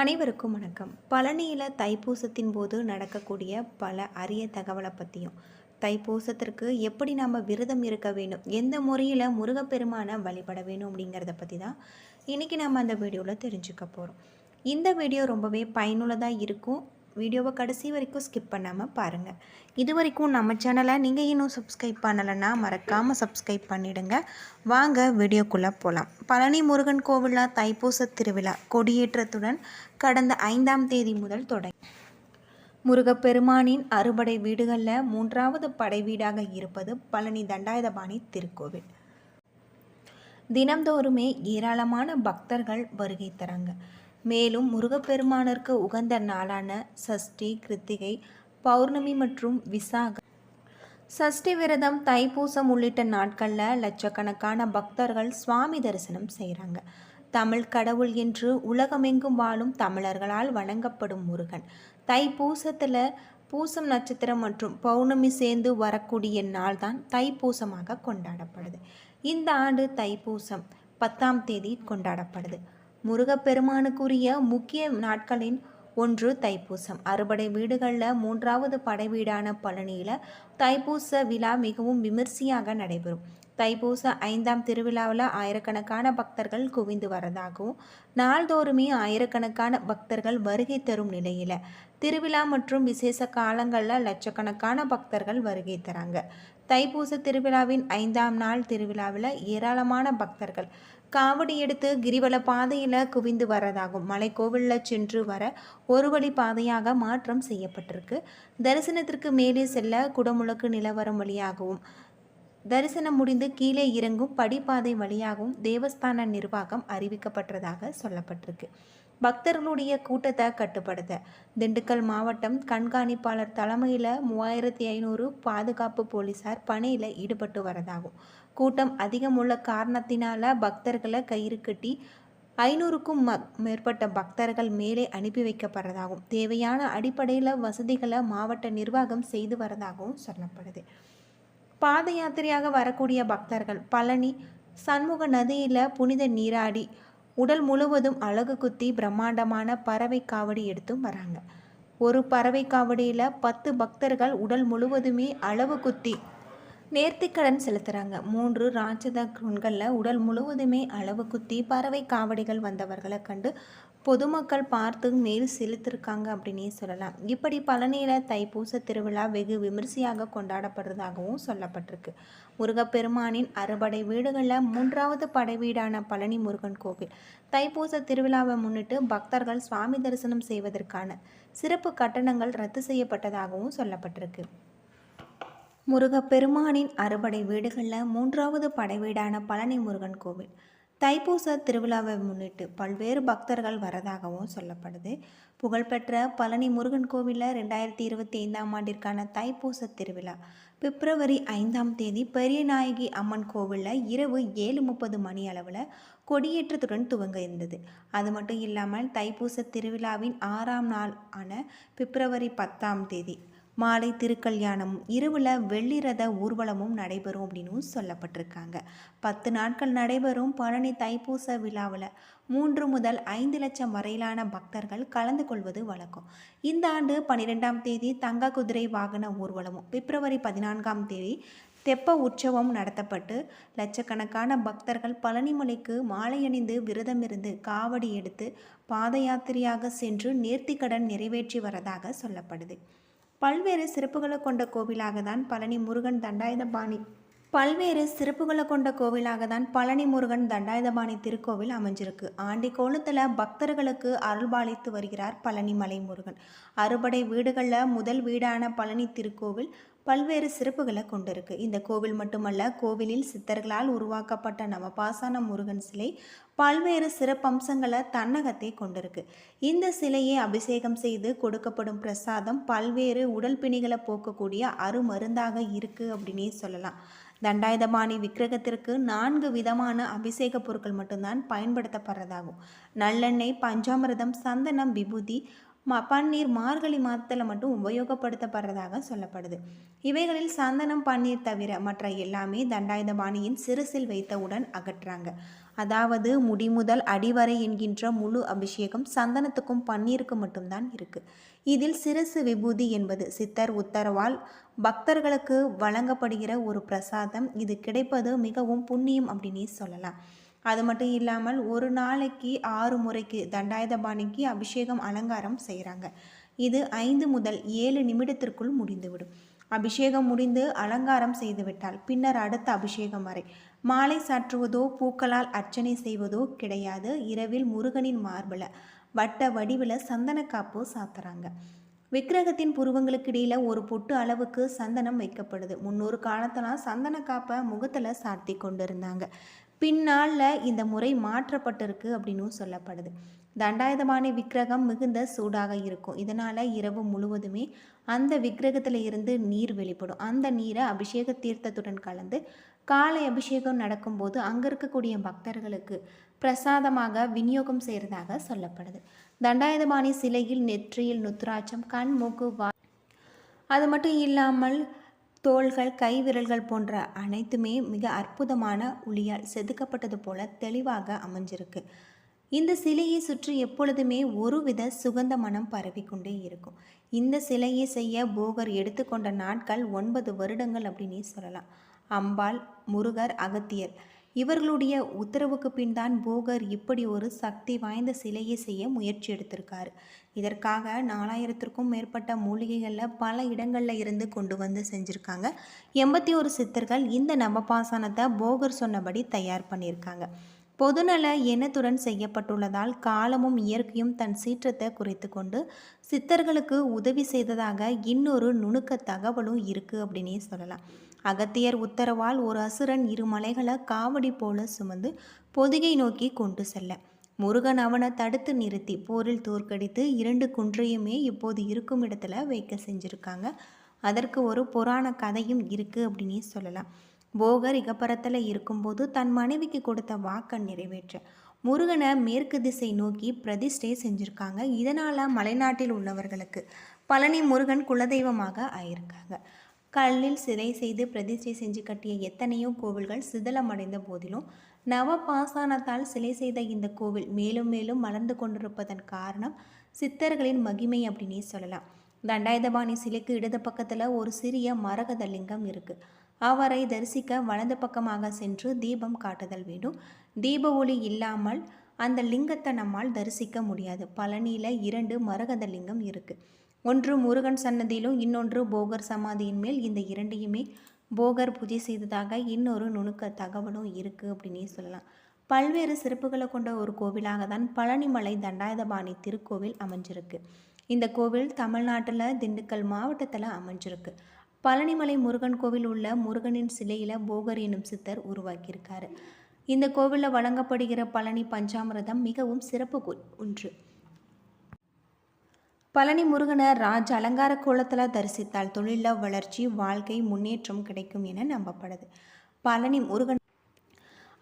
அனைவருக்கும் வணக்கம். பழனியில் தைப்பூசத்தின் போது நடக்கக்கூடிய பல அரிய தகவலை பற்றியும் தைப்பூசத்திற்கு எப்படி நாம் விரதம் இருக்க வேண்டும் எந்த முறையில் முருகப்பெருமானை வழிபட வேணும் அப்படிங்கிறத பற்றி தான் இன்றைக்கி நம்ம அந்த வீடியோவில் தெரிஞ்சுக்க போகிறோம் இந்த வீடியோ ரொம்பவே பயனுள்ளதாக இருக்கும். வீடியோவை கடைசி வரைக்கும் ஸ்கிப் பண்ணாமல் பாருங்கள் இது வரைக்கும் நம்ம சேனலை நீங்கள் இன்னும் சப்ஸ்கிரைப் பண்ணலைன்னா மறக்காமல் சப்ஸ்கிரைப் பண்ணிவிடுங்க வாங்க வீடியோக்குள்ளே போகலாம் பழனி முருகன் கோவிலில் தைப்பூச திருவிழா கொடியேற்றத்துடன் கடந்த ஐந்தாம் தேதி முதல் தொடங்கி. முருகப்பெருமானின் அறுபடை வீடுகளில் மூன்றாவது படை வீடாக இருப்பது பழனி தண்டாயுதபாணி திருக்கோவில். தினம்தோறுமே ஏராளமான பக்தர்கள் வருகை தராங்க. மேலும் முருகப்பெருமானிற்கு உகந்த நாளான சஷ்டி கிருத்திகை பௌர்ணமி மற்றும் விசாக. சஷ்டி விரதம் தைப்பூசம் உள்ளிட்ட நாட்களில் லட்சக்கணக்கான பக்தர்கள் சுவாமி தரிசனம் செய்கிறாங்க தமிழ் கடவுள் என்று உலகமெங்கும் வாழும் தமிழர்களால் வணங்கப்படும் முருகன். தைப்பூசத்தில் பூசம் நட்சத்திரம் மற்றும் பௌர்ணமி சேர்ந்து வரக்கூடிய நாள் தான் தைப்பூசமாக கொண்டாடப்படுது. இந்த ஆண்டு தைப்பூசம் பத்தாம் தேதி கொண்டாடப்படுது. முருகப்பெருமானுக்குரிய முக்கிய நாட்களின் ஒன்று தைப்பூசம். அறுபடை வீடுகளில் மூன்றாவது படை வீடான பழனியில் தைப்பூச விழா மிகவும் விமர்சையாக நடைபெறும். தைப்பூச ஐந்தாம் திருவிழாவில் ஆயிரக்கணக்கான பக்தர்கள் குவிந்து வரதாகவும் நாள்தோறுமே ஆயிரக்கணக்கான பக்தர்கள் வருகை தரும் நிலையில் திருவிழா மற்றும் விசேஷ காலங்களில் லட்சக்கணக்கான பக்தர்கள் வருகை தராங்க. தைப்பூச திருவிழாவின் ஐந்தாம் நாள் திருவிழாவில் ஏராளமான பக்தர்கள் காவடி எடுத்து கிரிவல பாதையில் குவிந்து வரதாகும். மலைக்கோவிலில் சென்று வர ஒரு வழி பாதையாக மாற்றம் செய்யப்பட்டிருக்கு. தரிசனத்திற்கு மேலே செல்ல குடமுழக்கு நிலவரம் வழியாகவும் தரிசனம் முடிந்து கீழே இறங்கும் படிப்பாதை வழியாகவும் தேவஸ்தான நிர்வாகம் அறிவிக்கப்பட்டதாக சொல்லப்பட்டிருக்கு. பக்தர்களுடைய கூட்டத்தை கட்டுப்படுத்த திண்டுக்கல் மாவட்டம் கண்காணிப்பாளர் தலைமையில் மூவாயிரத்தி ஐநூறு பாதுகாப்பு போலீசார் பணியில் ஈடுபட்டு வரதாகும். கூட்டம் அதிகம் உள்ள காரணத்தினால பக்தர்களை கயிறு கட்டி ஐநூறுக்கும் மேற்பட்ட பக்தர்கள் மேலே அனுப்பி வைக்கப்படுறதாகவும் தேவையான அடிப்படையில் வசதிகளை மாவட்ட நிர்வாகம் செய்து வரதாகவும் சொல்லப்படுது. பாத யாத்திரையாக வரக்கூடிய பக்தர்கள் பழனி சண்முக நதியில் புனித நீராடி உடல் முழுவதும் அழகு குத்தி பிரம்மாண்டமான பறவை காவடி எடுத்தும் வராங்க. ஒரு பறவை காவடியில் பத்து பக்தர்கள் உடல் முழுவதுமே அளவு குத்தி நேர்த்திக்கடன் செலுத்துகிறாங்க மூன்று ராட்சத குண்களில் உடல் முழுவதுமே அளவு குத்தி பறவை காவடிகள் வந்தவர்களை கண்டு பொதுமக்கள் பார்த்து மேல் செலுத்திருக்காங்க அப்படின்னே சொல்லலாம். இப்படி பழனியில் தைப்பூச திருவிழா வெகு விமரிசையாக கொண்டாடப்படுறதாகவும் சொல்லப்பட்டிருக்கு. முருகப்பெருமானின் அறுபடை வீடுகளில் மூன்றாவது படை வீடான பழனி முருகன் கோவில். தைப்பூச திருவிழாவை முன்னிட்டு பக்தர்கள் சுவாமி தரிசனம் செய்வதற்கான சிறப்பு கட்டணங்கள் ரத்து செய்யப்பட்டதாகவும் சொல்லப்பட்டிருக்கு. முருகப்பெருமானின் அறுபடை வீடுகளில் மூன்றாவது படை வீடான பழனி முருகன் கோவில். தைப்பூச திருவிழாவை முன்னிட்டு பல்வேறு பக்தர்கள் வரதாகவும் சொல்லப்படுது. புகழ்பெற்ற பழனி முருகன் கோவிலில் ரெண்டாயிரத்தி இருபத்தி ஐந்தாம் ஆண்டிற்கான தைப்பூச திருவிழா. பிப்ரவரி ஐந்தாம் தேதி பெரியநாயகி அம்மன் கோவிலில் இரவு ஏழு முப்பது மணி அளவில் கொடியேற்றத்துடன் துவங்க இருந்தது. அது மட்டும் இல்லாமல் தைப்பூச திருவிழாவின் ஆறாம் நாள் ஆன பிப்ரவரி பத்தாம் தேதி மாலை திருக்கல்யாணம் இரவில் வெள்ளி ரத ஊர்வலமும் நடைபெறும் அப்படின்னு சொல்லப்பட்டிருக்காங்க. பத்து நாட்கள் நடைபெறும் பழனி தைப்பூச விழாவில் மூன்று முதல் ஐந்து லட்சம் வரையிலான பக்தர்கள் கலந்து கொள்வது வழக்கம். இந்த ஆண்டு பன்னிரெண்டாம் தேதி தங்க குதிரை வாகன ஊர்வலமும் பிப்ரவரி பதினான்காம் தேதி தெப்ப உற்சவம் நடத்தப்பட்டு லட்சக்கணக்கான பக்தர்கள் பழனிமலைக்கு மாலை அணிந்து விரதமிருந்து காவடி எடுத்து பாத யாத்திரையாக சென்று நேர்த்திக்கடன் நிறைவேற்றி வரதாக சொல்லப்படுது. பல்வேறு சிறப்புகளை கொண்ட கோவிலாக தான் பழனி முருகன் தண்டாயுதபாணி. பல்வேறு சிறப்புகளை கொண்ட கோவிலாக தான் பழனி முருகன் தண்டாயுதபாணி திருக்கோவில் அமைஞ்சிருக்கு. ஆண்டி கோலத்தில் பக்தர்களுக்கு அருள்பாலித்து வருகிறார் பழனி மலை முருகன். அறுபடை வீடுகளில் முதல் வீடான பழனி திருக்கோவில் பல்வேறு சிறப்புகளை கொண்டிருக்கு. இந்த கோவில் மட்டுமல்ல கோவிலில் சித்தர்களால் உருவாக்கப்பட்ட நம்ம பாசான முருகன் சிலை பல்வேறு சிறப்பம்சங்களை தன்னகத்தை கொண்டிருக்கு. இந்த சிலையை அபிஷேகம் செய்து கொடுக்கப்படும் பிரசாதம் பல்வேறு உடல் பிணிகளை போக்கக்கூடிய அருமருந்தாக இருக்குது அப்படின்னே சொல்லலாம். தண்டாயுதபாணி விக்கிரகத்திற்கு நான்கு விதமான அபிஷேக பொருட்கள் மட்டும்தான் பயன்படுத்தப்படுறதாகும். நல்லெண்ணெய் பஞ்சாமிரதம் சந்தனம் விபூதி ம பன்னீர் மார்கழி மாதத்தில் மட்டும் உபயோகப்படுத்தப்படுறதாக சொல்லப்படுது. இவைகளில் சந்தனம் பன்னீர் தவிர மற்ற எல்லாமே தண்டாயுதபாணியின் சிறுசில் வைத்தவுடன் அகற்றாங்க. அதாவது முடிமுதல் அடிவரை என்கின்ற முழு அபிஷேகம் சந்தனத்துக்கும் பன்னீருக்கும் மட்டும்தான் இருக்கு. இதில் சிரசு விபூதி என்பது சித்தர் உத்தரவால் பக்தர்களுக்கு வழங்கப்படுகிற ஒரு பிரசாதம். இது கிடைப்பது மிகவும் புண்ணியம் அப்படின்னே சொல்லலாம். அது மட்டும் இல்லாமல் ஒரு நாளைக்கு ஆறு முறைக்கு தண்டாயுதபாணிக்கு அபிஷேகம் அலங்காரம் செய்கிறாங்க இது ஐந்து முதல் ஏழு நிமிடத்திற்குள் முடிந்துவிடும். அபிஷேகம் முடிந்து அலங்காரம் செய்துவிட்டால் பின்னர் அடுத்த அபிஷேகம் வரை. மாலை சாற்றுவதோ பூக்களால் அர்ச்சனை செய்வதோ கிடையாது. இரவில் முருகனின் மார்பில் வட்ட வடிவில் சந்தனக்காப்பு சாத்துறாங்க. விக்கிரகத்தின் புருவங்களுக்கு இடையில் ஒரு பொட்டு அளவுக்கு சந்தனம் வைக்கப்படுது. முன்னொரு காலத்தெல்லாம் சந்தனக்காப்பை முகத்தில் சாத்தி கொண்டு இருந்தாங்க பின்னால் இந்த முறை மாற்றப்பட்டிருக்கு அப்படின்னும் சொல்லப்படுது. தண்டாயுதபாணி விக்கிரகம் மிகுந்த சூடாக இருக்கும். இதனால் இரவு முழுவதுமே அந்த விக்கிரகத்தில் இருந்து நீர் வெளிப்படும். அந்த நீரை அபிஷேக தீர்த்தத்துடன் கலந்து காலை அபிஷேகம் நடக்கும்போது அங்கே இருக்கக்கூடிய பக்தர்களுக்கு பிரசாதமாக விநியோகம் செய்கிறதாக சொல்லப்படுது. தண்டாயுதபாணி சிலையில் நெற்றியில் நுத்ராட்சம் கண் மூக்கு வா அது மட்டும் இல்லாமல் தோள்கள் கை விரல்கள் போன்ற அனைத்துமே மிக அற்புதமான ஒளியால் செதுக்கப்பட்டது போல தெளிவாக அமைஞ்சிருக்கு. இந்த சிலையை சுற்றி எப்பொழுதுமே ஒருவித சுகந்த மனம் பரவிக்கொண்டே இருக்கும். இந்த சிலையை செய்ய போகர் எடுத்துக்கொண்ட நாட்கள் ஒன்பது வருடங்கள் அப்படின்னே சொல்லலாம். அம்பாள் முருகர் அகத்தியர். இவர்களுடைய உத்தரவுக்கு பின் தான் போகர் இப்படி ஒரு சக்தி வாய்ந்த சிலையை செய்ய முயற்சி எடுத்திருக்கார். இதற்காக நாலாயிரத்திற்கும் மேற்பட்ட மூலிகைகளில் பல இடங்களில் இருந்து கொண்டு வந்து செஞ்சுருக்காங்க. எண்பத்தி ஒரு சித்தர்கள் இந்த நவபாசனத்தை போகர் சொன்னபடி தயார் பண்ணியிருக்காங்க. பொதுநல எண்ணத்துடன் செய்யப்பட்டுள்ளதால் காலமும் இயற்கையும் தன் சீற்றத்தை குறைத்து கொண்டு சித்தர்களுக்கு உதவி செய்ததாக இன்னொரு நுணுக்க தகவலும் இருக்குது அப்படின்னே சொல்லலாம். அகத்தியர் உத்தரவால் ஒரு அசுரன் இரு மலைகளை காவடி போல சுமந்து பொதிகை நோக்கி கொண்டு செல்ல. முருகன் அவனை தடுத்து நிறுத்தி போரில் தோற்கடித்து இரண்டு குன்றையுமே இப்போது இருக்கும் இடத்துல வைக்க செஞ்சுருக்காங்க. அதற்கு ஒரு புராண கதையும் இருக்குது அப்படின்னே சொல்லலாம். போகர் இகப்பரத்தில் இருக்கும்போது தன் மனைவிக்கு கொடுத்த வாக்கை நிறைவேற்ற. முருகனை மேற்கு திசை நோக்கி பிரதிஷ்டை செஞ்சுருக்காங்க. இதனால் மலைநாட்டில் உள்ளவர்களுக்கு பழனி முருகன் குலதெய்வமாக ஆயிருக்காங்க. கல்லில் சிலை செய்து பிரதிஷ்டை செஞ்சு கட்டிய எத்தனையோ கோவில்கள் சிதலமடைந்த போதிலும் நவ பாசானத்தால் சிலை செய்த இந்த கோவில் மேலும் மேலும் மலர்ந்து கொண்டிருப்பதன் காரணம் சித்தர்களின் மகிமை அப்படின்னே சொல்லலாம். தண்டாயுதபாணி சிலைக்கு இடது பக்கத்தில் ஒரு சிறிய மரகத லிங்கம் இருக்குது அவரை தரிசிக்க வலது பக்கமாக சென்று தீபம் காட்டுதல் வேண்டும். தீப ஒளி இல்லாமல் அந்த லிங்கத்தை நம்மால் தரிசிக்க முடியாது. பழனியில் இரண்டு மரகத லிங்கம் இருக்குது ஒன்று முருகன் சன்னதியிலும் இன்னொன்று போகர் சமாதியின் மேல். இந்த இரண்டையுமே போகர் பூஜை செய்ததாக இன்னொரு நுணுக்க தகவலும் இருக்குது அப்படின்னே சொல்லலாம். பல்வேறு சிறப்புகளை கொண்ட ஒரு கோவிலாக தான் பழனிமலை தண்டாயுதபாணி திருக்கோவில் அமைஞ்சிருக்கு. இந்த கோவில் தமிழ்நாட்டில் திண்டுக்கல் மாவட்டத்தில் அமைஞ்சிருக்கு. பழனிமலை முருகன் கோவில் உள்ள முருகனின் சிலையில் போகர் எனும் சித்தர் உருவாக்கியிருக்காரு. இந்த கோவிலில் வழங்கப்படுகிற பழனி பஞ்சாமிரதம் மிகவும் சிறப்பு ஒன்று. பழனி முருகனை ராஜ அலங்கார கோலத்தில் தரிசித்தால் தொழிலில் வளர்ச்சி வாழ்க்கை முன்னேற்றம் கிடைக்கும் என நம்பப்படுது. பழனி முருகன்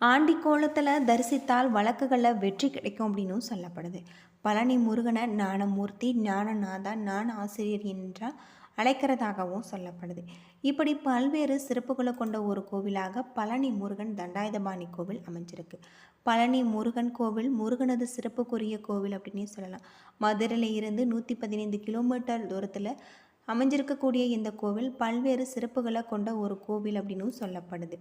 ஆண்டி கோலத்தில் தரிசித்தால் வழக்குகளில் வெற்றி கிடைக்கும் அப்படின்னும் சொல்லப்படுது. பழனி முருகனை ஞானமூர்த்தி ஞானநாதா ஞான ஆசிரியர் என்றால் அழைக்கிறதாகவும் சொல்லப்படுது. இப்படி பல்வேறு சிறப்புகளை கொண்ட ஒரு கோவிலாக பழனி முருகன் தண்டாயுதபாணி கோவில் அமைஞ்சிருக்கு. பழனி முருகன் கோவில் முருகனது சிறப்புக்குரிய கோவில் அப்படின்னே சொல்லலாம். மதுரையில் இருந்து நூற்றி பதினைந்து கிலோமீட்டர் தூரத்தில் அமைஞ்சிருக்கக்கூடிய இந்த கோவில் பல்வேறு சிறப்புகளை கொண்ட ஒரு கோவில் அப்படின்னு சொல்லப்படுது.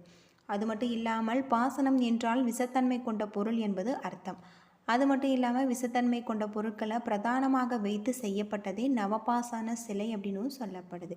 அது மட்டும் இல்லாமல் பாசனம் என்றால் விசத்தன்மை கொண்ட பொருள் என்பது அர்த்தம். அது மட்டும் இல்லாமல் விசத்தன்மை கொண்ட பொருட்களை பிரதானமாக வைத்து செய்யப்பட்டதே நவபாசன சிலை அப்படின்னு சொல்லப்படுது.